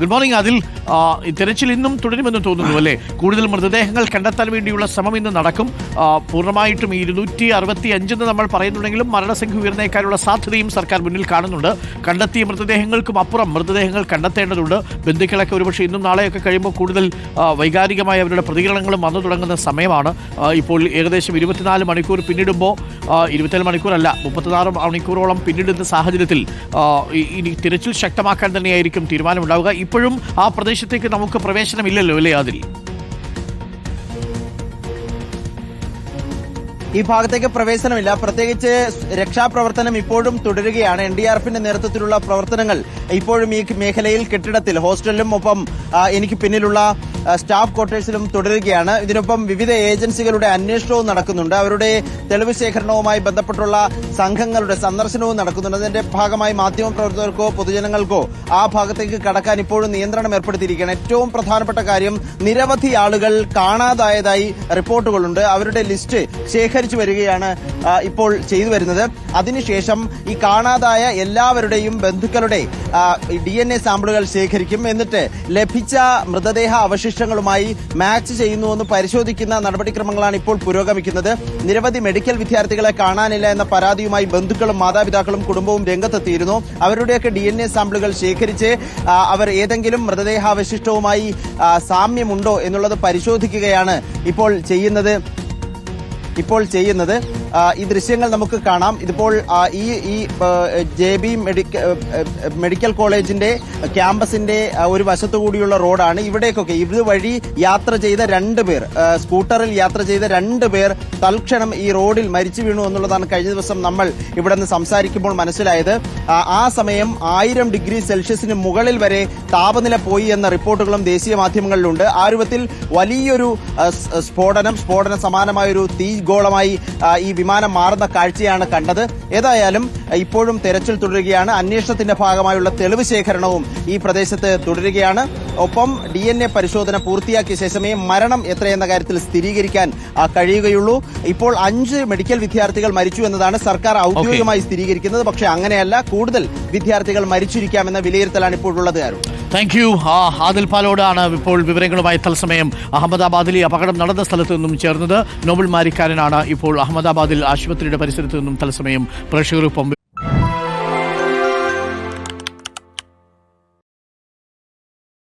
Good morning അതിൽ തിരച്ചിൽ ഇന്നും തുടരുമെന്ന് തോന്നുന്നു അല്ലേ? കൂടുതൽ മൃതദേഹങ്ങൾ കണ്ടെത്താൻ വേണ്ടിയുള്ള ശ്രമം ഇന്ന് നടക്കും. പൂർണമായിട്ടും ഈ ഇരുന്നൂറ്റി അറുപത്തി അഞ്ചെന്ന് നമ്മൾ പറയുന്നുണ്ടെങ്കിലും മരണസംഖ്യ ഉയർന്നേക്കാനുള്ള സാധ്യതയും സർക്കാർ മുന്നിൽ കാണുന്നുണ്ട്. കണ്ടെത്തിയ മൃതദേഹങ്ങൾക്കും അപ്പുറം മൃതദേഹങ്ങൾ കണ്ടെത്തേണ്ടതുണ്ട്. ബന്ധുക്കളൊക്കെ ഒരുപക്ഷെ ഇന്നും നാളെയൊക്കെ കഴിയുമ്പോൾ കൂടുതൽ വൈകാരികമായി അവരുടെ പ്രതികരണങ്ങളും വന്നു തുടങ്ങുന്ന സമയമാണ്. ഇപ്പോൾ ഏകദേശം ഇരുപത്തിനാല് മണിക്കൂർ പിന്നിടുമ്പോൾ ഇരുപത്തിനാല് മണിക്കൂറല്ല മുപ്പത്തിനാറ് മണിക്കൂറോളം പിന്നിടുന്ന സാഹചര്യത്തിൽ ഇനി തിരച്ചിൽ ശക്തമാക്കാൻ തന്നെയായിരിക്കും തീരുമാനമുണ്ടാവുക. ഇപ്പോഴും ആ പ്രദേശത്തേക്ക് നമുക്ക് പ്രവേശനമില്ലല്ലോ അല്ലേ അതിൽ ഈ ഭാഗത്തേക്ക് പ്രവേശനമില്ല. പ്രത്യേകിച്ച് രക്ഷാപ്രവർത്തനം ഇപ്പോഴും തുടരുകയാണ്. എൻ ഡി ആർ എഫിന്റെ നേതൃത്വത്തിലുള്ള പ്രവർത്തനങ്ങൾ ഇപ്പോഴും ഈ മേഖലയിൽ കെട്ടിടത്തിൽ ഹോസ്റ്റലിലും ഒപ്പം എനിക്ക് പിന്നിലുള്ള സ്റ്റാഫ് ക്വാർട്ടേഴ്സിലും തുടരുകയാണ്. ഇതിനൊപ്പം വിവിധ ഏജൻസികളുടെ അന്വേഷണവും നടക്കുന്നുണ്ട്. അവരുടെ തെളിവ് ശേഖരണവുമായി ബന്ധപ്പെട്ടുള്ള സംഘങ്ങളുടെ സന്ദർശനവും നടക്കുന്നുണ്ട്. അതിന്റെ ഭാഗമായി മാധ്യമപ്രവർത്തകർക്കോ പൊതുജനങ്ങൾക്കോ ആ ഭാഗത്തേക്ക് കടക്കാൻ ഇപ്പോഴും നിയന്ത്രണം ഏർപ്പെടുത്തിയിരിക്കുകയാണ്. ഏറ്റവും പ്രധാനപ്പെട്ട കാര്യം നിരവധി ആളുകൾ കാണാതായതായി റിപ്പോർട്ടുകളുണ്ട്. അവരുടെ ലിസ്റ്റ് ശേഖരിച്ചു വരികയാണ് ഇപ്പോൾ ചെയ്തു വരുന്നത്. അതിനുശേഷം ഈ കാണാതായ എല്ലാവരുടെയും ബന്ധുക്കളുടെ ഡി സാമ്പിളുകൾ ശേഖരിക്കും. എന്നിട്ട് ലഭിച്ച മൃതദേഹ അവശിഷ്ടങ്ങളുമായി മാച്ച് ചെയ്യുന്നുവെന്ന് പരിശോധിക്കുന്ന നടപടിക്രമങ്ങളാണ് ഇപ്പോൾ പുരോഗമിക്കുന്നത്. നിരവധി മെഡിക്കൽ വിദ്യാർത്ഥികളെ കാണാനില്ല എന്ന പരാതിയുമായി ബന്ധുക്കളും മാതാപിതാക്കളും കുടുംബവും രംഗത്തെത്തിയിരുന്നു. അവരുടെയൊക്കെ ഡി എൻ എ സാമ്പിളുകൾ ശേഖരിച്ച് അവർ ഏതെങ്കിലും മൃതദേഹാവശിഷ്ടവുമായി സാമ്യമുണ്ടോ എന്നുള്ളത് പരിശോധിക്കുകയാണ് ഇപ്പോൾ ചെയ്യുന്നത്. ഇപ്പോൾ ചെയ്യുന്നത്. ഈ ദൃശ്യങ്ങൾ നമുക്ക് കാണാം. ഇതിപ്പോൾ ഈ ഈ ജെ ബി മെഡിക്കൽ കോളേജിന്റെ ക്യാമ്പസിന്റെ ഒരു വശത്തു കൂടിയുള്ള റോഡാണ് ഇവിടേക്കൊക്കെ. ഇത് വഴി യാത്ര ചെയ്ത രണ്ട് പേർ സ്കൂട്ടറിൽ യാത്ര ചെയ്ത രണ്ട് പേർ തൽക്ഷണം ഈ റോഡിൽ മരിച്ചു വീണു എന്നുള്ളതാണ് കഴിഞ്ഞ ദിവസം നമ്മൾ ഇവിടെ നിന്ന് സംസാരിക്കുമ്പോൾ മനസ്സിലായത്. ആ, സമയം ആയിരം ഡിഗ്രി സെൽഷ്യസിന് മുകളിൽ വരെ താപനില പോയി എന്ന റിപ്പോർട്ടുകളും ദേശീയ മാധ്യമങ്ങളിലുണ്ട്. ആ രൂപത്തിൽ വലിയൊരു സ്ഫോടനം സ്ഫോടന സമാനമായ ഒരു തീഗോളമായി ഈ വിമാനം മാറുന്ന കാഴ്ചയാണ് കണ്ടത്. ഏതായാലും ഇപ്പോഴും തെരച്ചിൽ തുടരുകയാണ്. അന്വേഷണത്തിന്റെ ഭാഗമായുള്ള തെളിവ് ശേഖരണവും ഈ പ്രദേശത്ത് തുടരുകയാണ്. ഒപ്പം ഡി എൻ എ പരിശോധന പൂർത്തിയാക്കിയ ശേഷമേ മരണം എത്രയെന്ന കാര്യത്തിൽ സ്ഥിരീകരിക്കാൻ കഴിയുകയുള്ളൂ. ഇപ്പോൾ അഞ്ച് മെഡിക്കൽ വിദ്യാർത്ഥികൾ മരിച്ചു എന്നതാണ് സർക്കാർ ഔദ്യോഗികമായി സ്ഥിരീകരിക്കുന്നത്. പക്ഷേ അങ്ങനെയല്ല കൂടുതൽ വിദ്യാർത്ഥികൾ മരിച്ചിരിക്കാമെന്ന വിലയിരുത്തലാണ് ഇപ്പോഴുള്ളത് കാരണം ആരും താങ്ക് യു ആ ആദിൽ പാലോടാണ് ഇപ്പോൾ വിവരങ്ങളുമായി തത്സമയം അഹമ്മദാബാദിലെ അപകടം നടന്ന സ്ഥലത്തു നിന്നും ചേർന്നത്. നോബൽ മാരിക്കാരനാണ് ഇപ്പോൾ അഹമ്മദാബാദിൽ ആശുപത്രിയുടെ പരിസരത്തു നിന്നും തത്സമയം പ്രേക്ഷകർക്കൊപ്പം